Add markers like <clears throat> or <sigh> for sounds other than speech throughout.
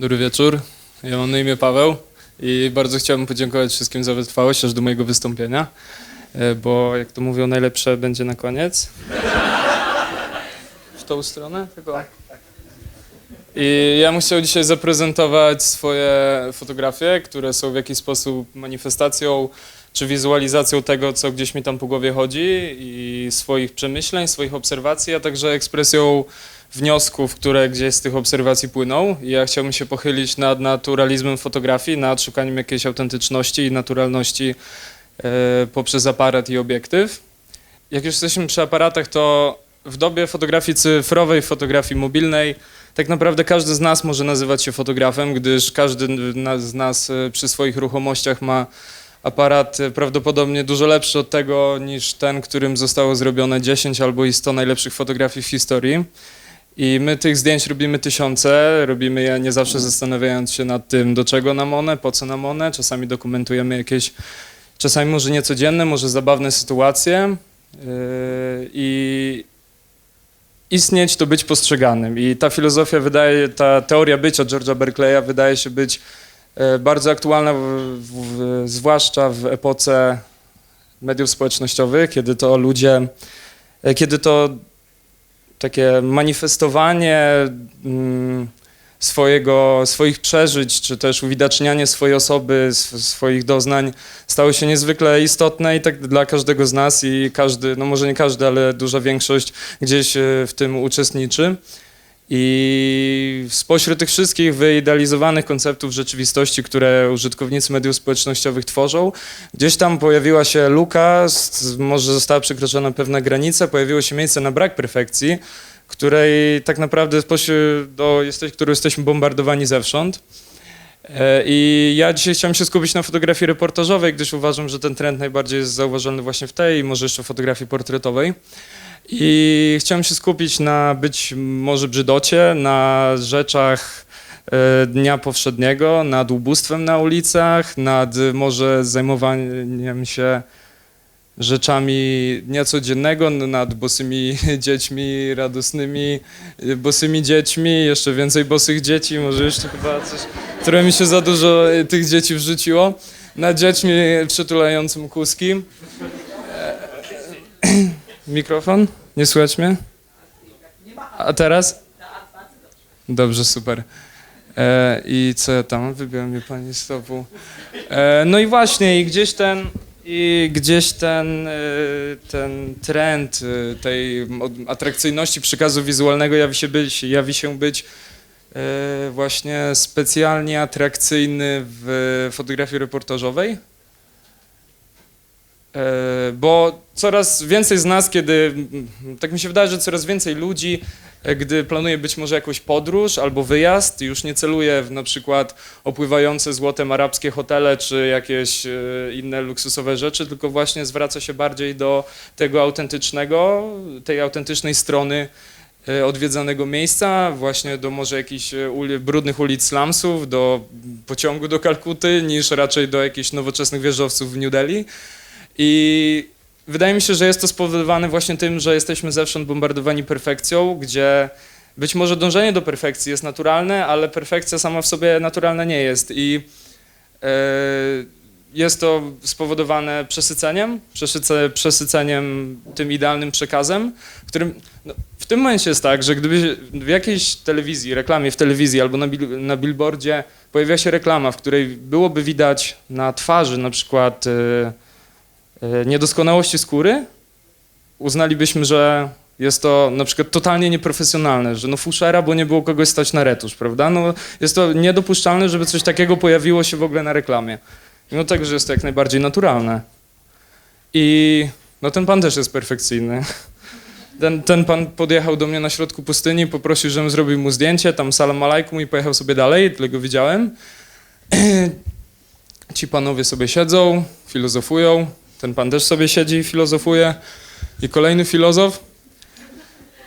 Dobry wieczór. Ja mam na imię Paweł i bardzo chciałbym podziękować wszystkim za wytrwałość aż do mojego wystąpienia, e, bo jak to mówią, najlepsze będzie na koniec. W tą stronę? Tylko. I ja chciał dzisiaj zaprezentować swoje fotografie, które są w jakiś sposób manifestacją czy wizualizacją tego, co gdzieś mi tam po głowie chodzi i swoich przemyśleń, swoich obserwacji, a także ekspresją wniosków, które gdzieś z tych obserwacji płyną. I ja chciałbym się pochylić nad naturalizmem fotografii, nad szukaniem jakiejś autentyczności i naturalności e, poprzez aparat i obiektyw. Jak już jesteśmy przy aparatach, to w dobie fotografii cyfrowej, fotografii mobilnej, tak naprawdę każdy z nas może nazywać się fotografem, gdyż każdy z nas e, przy swoich ruchomościach ma aparat e, prawdopodobnie dużo lepszy od tego niż ten, którym zostało zrobione 10 albo i 100 najlepszych fotografii w historii. I my tych zdjęć robimy tysiące, robimy je nie zawsze zastanawiając się nad tym, do czego nam one, po co nam one. Czasami dokumentujemy jakieś, czasami może niecodzienne, może zabawne sytuacje. Yy, I istnieć to być postrzeganym. I ta filozofia wydaje, ta teoria bycia George'a Berkeleya wydaje się być e, bardzo aktualna, w, w, zwłaszcza w epoce mediów społecznościowych, kiedy to ludzie, e, kiedy to takie manifestowanie mm, swojego, swoich przeżyć, czy też uwidacznianie swojej osoby, sw- swoich doznań stało się niezwykle istotne i tak dla każdego z nas i każdy, no może nie każdy, ale duża większość gdzieś e, w tym uczestniczy. I spośród tych wszystkich wyidealizowanych konceptów rzeczywistości, które użytkownicy mediów społecznościowych tworzą, gdzieś tam pojawiła się luka, może została przekroczona pewna granica, pojawiło się miejsce na brak perfekcji, której tak naprawdę do, jesteś, którą jesteśmy bombardowani zewsząd. E, I ja dzisiaj chciałem się skupić na fotografii reportażowej, gdyż uważam, że ten trend najbardziej jest zauważalny właśnie w tej może jeszcze fotografii portretowej. I chciałem się skupić na być może brzydocie, na rzeczach e, dnia powszedniego, nad ubóstwem na ulicach, nad e, może zajmowaniem się rzeczami dnia codziennego, n- nad bosymi <laughs> dziećmi, radosnymi e, bosymi dziećmi, jeszcze więcej bosych dzieci, może jeszcze chyba coś, które mi się za dużo e, tych dzieci wrzuciło, nad dziećmi przytulającym kuski. E, <clears throat> Mikrofon? Nie słychać mnie? A teraz? Dobrze, super. E, I co ja tam? Wybiła mnie pani z. E, no i właśnie, i gdzieś ten, i gdzieś ten, e, ten trend e, tej atrakcyjności przekazu wizualnego jawi się być, jawi się być e, właśnie specjalnie atrakcyjny w fotografii reportażowej. Bo coraz więcej z nas, kiedy, tak mi się wydaje, że coraz więcej ludzi, gdy planuje być może jakąś podróż albo wyjazd, już nie celuje w na przykład opływające złotem arabskie hotele czy jakieś e, inne luksusowe rzeczy, tylko właśnie zwraca się bardziej do tego autentycznego, tej autentycznej strony e, odwiedzanego miejsca, właśnie do może jakichś e, uli, brudnych ulic slumsów, do pociągu do Kalkuty, niż raczej do jakichś nowoczesnych wieżowców w New Delhi. I wydaje mi się, że jest to spowodowane właśnie tym, że jesteśmy zewsząd bombardowani perfekcją, gdzie być może dążenie do perfekcji jest naturalne, ale perfekcja sama w sobie naturalna nie jest. I e, jest to spowodowane przesyceniem, przesyce, przesyceniem tym idealnym przekazem, którym no, w tym momencie jest tak, że gdyby w jakiejś telewizji, reklamie w telewizji albo na, bil, na billboardzie pojawiła się reklama, w której byłoby widać na twarzy na przykład e, niedoskonałości skóry, uznalibyśmy, że jest to na przykład totalnie nieprofesjonalne, że no fuszera, bo nie było kogoś stać na retusz, prawda? No, jest to niedopuszczalne, żeby coś takiego pojawiło się w ogóle na reklamie. Mimo tego, że jest to jak najbardziej naturalne. I no ten pan też jest perfekcyjny. Ten, ten pan podjechał do mnie na środku pustyni, poprosił, żebym zrobił mu zdjęcie, tam salam alaikum i pojechał sobie dalej, tyle go widziałem. <clears throat> Ci panowie sobie siedzą, filozofują, ten pan też sobie siedzi i filozofuje. I kolejny filozof.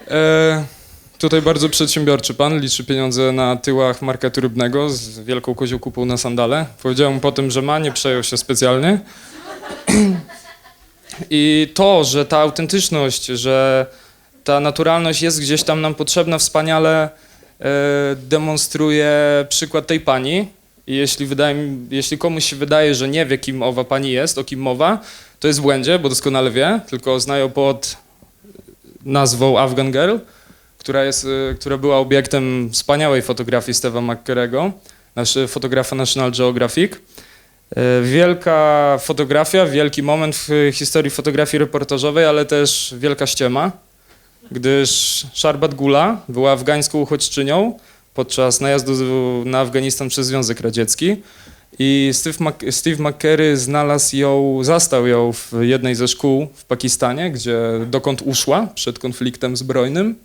E, tutaj bardzo przedsiębiorczy pan, liczy pieniądze na tyłach marketu rybnego z wielką kozią kupą na sandale. Powiedziałem mu potem, że ma, nie przejął się specjalnie. I to, że ta autentyczność, że ta naturalność jest gdzieś tam nam potrzebna wspaniale, demonstruje przykład tej pani. I jeśli, wydaje, jeśli komuś się wydaje, że nie wie, kim owa pani jest, o kim mowa, to jest w błędzie, bo doskonale wie, tylko zna ją pod nazwą Afghan Girl, która, jest, y, która była obiektem wspaniałej fotografii Steve'a McCurry'ego, nasz, fotografa National Geographic. Y, Wielka fotografia, wielki moment w y, historii fotografii reportażowej, ale też wielka ściema, gdyż Sharbat Gula była afgańską uchodźczynią podczas najazdu na Afganistan przez Związek Radziecki i Steve, Mac Steve McCurry znalazł ją, zastał ją w jednej ze szkół w Pakistanie, gdzie dokąd uszła przed konfliktem zbrojnym.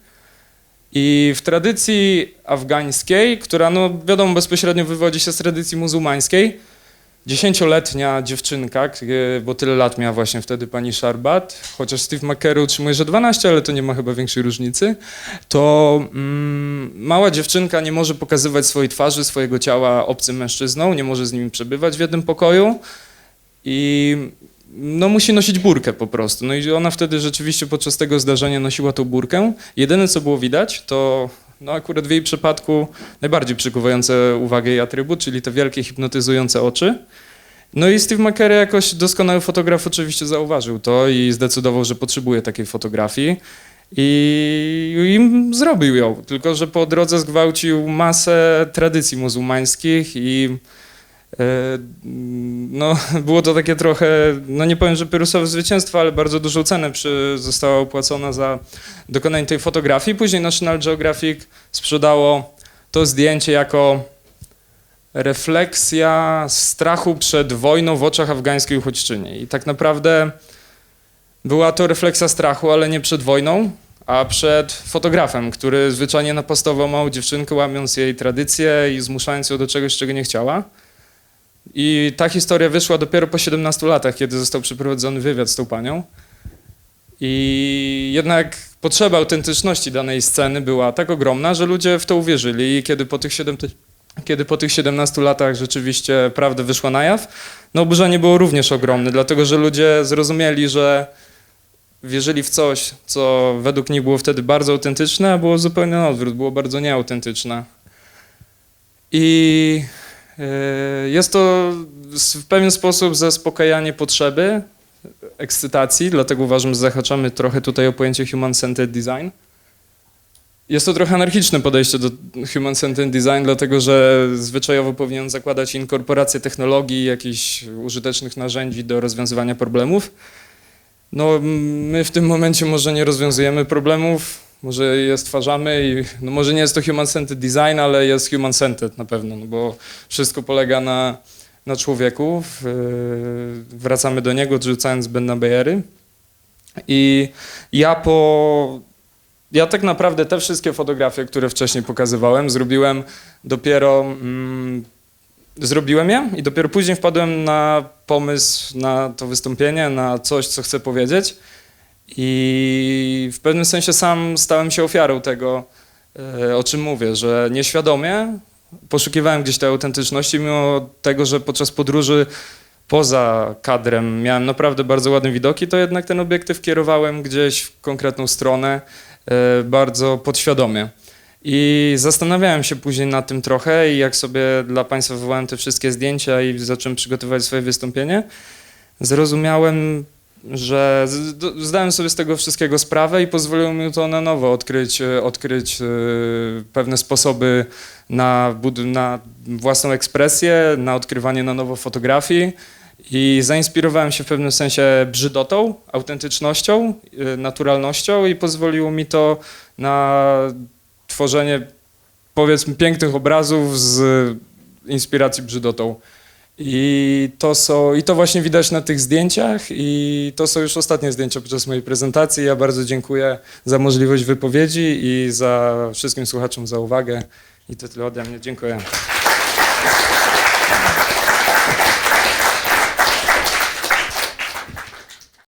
I w tradycji afgańskiej, która no wiadomo bezpośrednio wywodzi się z tradycji muzułmańskiej, dziesięcioletnia dziewczynka, k- bo tyle lat miała właśnie wtedy pani Sharbat, chociaż Steve McCurry utrzymuje, że 12, ale to nie ma chyba większej różnicy, to mm, mała dziewczynka nie może pokazywać swojej twarzy, swojego ciała obcym mężczyznom, nie może z nimi przebywać w jednym pokoju i no musi nosić burkę po prostu. No i ona wtedy rzeczywiście podczas tego zdarzenia nosiła tą burkę. Jedyne co było widać to no akurat w jej przypadku najbardziej przykuwające uwagę jej atrybut, czyli te wielkie hipnotyzujące oczy. No i Steve McCurry jakoś doskonały fotograf oczywiście zauważył to i zdecydował, że potrzebuje takiej fotografii. I, I zrobił ją, tylko że po drodze zgwałcił masę tradycji muzułmańskich i no, <laughs> było to takie trochę, no nie powiem, że pyrusowe zwycięstwo, ale bardzo dużą cenę przy, została opłacona za dokonanie tej fotografii. Później National Geographic sprzedało to zdjęcie jako refleksja strachu przed wojną w oczach afgańskiej uchodźczyni. I tak naprawdę była to refleksja strachu, ale nie przed wojną, a przed fotografem, który zwyczajnie napastował małą dziewczynkę, łamiąc jej tradycję i zmuszając ją do czegoś, czego nie chciała. I ta historia wyszła dopiero po 17 latach, kiedy został przeprowadzony wywiad z tą panią. I jednak potrzeba autentyczności danej sceny była tak ogromna, że ludzie w to uwierzyli. I kiedy po tych, 7, kiedy po tych 17 latach rzeczywiście prawda wyszła na jaw, no oburzenie było również ogromne, dlatego że ludzie zrozumieli, że wierzyli w coś, co według nich było wtedy bardzo autentyczne, a było zupełnie na odwrót, było bardzo nieautentyczne. I jest to w pewien sposób zaspokajanie potrzeby, ekscytacji, dlatego uważam, że zahaczamy trochę tutaj o pojęcie human-centered design. Jest to trochę anarchiczne podejście do human-centered design, dlatego że zwyczajowo powinien zakładać inkorporację technologii, jakichś użytecznych narzędzi do rozwiązywania problemów. No, my w tym momencie może nie rozwiązujemy problemów, może je stwarzamy i no może nie jest to human-centered design, ale jest human-centered na pewno, no bo wszystko polega na, na człowieku. Wracamy do niego, odrzucając zbędne bariery. I ja po... Ja tak naprawdę te wszystkie fotografie, które wcześniej pokazywałem, zrobiłem dopiero... Mm, zrobiłem je i dopiero później wpadłem na pomysł na to wystąpienie, na coś, co chcę powiedzieć. I w pewnym sensie sam stałem się ofiarą tego, e, o czym mówię, że nieświadomie poszukiwałem gdzieś tej autentyczności, mimo tego, że podczas podróży poza kadrem miałem naprawdę bardzo ładne widoki, to jednak ten obiektyw kierowałem gdzieś w konkretną stronę, e, bardzo podświadomie. I zastanawiałem się później nad tym trochę i jak sobie dla Państwa wywołałem te wszystkie zdjęcia i zacząłem przygotowywać swoje wystąpienie, zrozumiałem, że zdałem sobie z tego wszystkiego sprawę i pozwoliło mi to na nowo odkryć, e, odkryć e, pewne sposoby na, na własną ekspresję, na odkrywanie na nowo fotografii. I zainspirowałem się w pewnym sensie brzydotą, autentycznością, e, naturalnością i pozwoliło mi to na tworzenie powiedzmy pięknych obrazów z inspiracji brzydotą. I to, są, I to właśnie widać na tych zdjęciach i to są już ostatnie zdjęcia podczas mojej prezentacji. Ja bardzo dziękuję za możliwość wypowiedzi i za wszystkim słuchaczom za uwagę. I to tyle ode mnie. Dziękuję.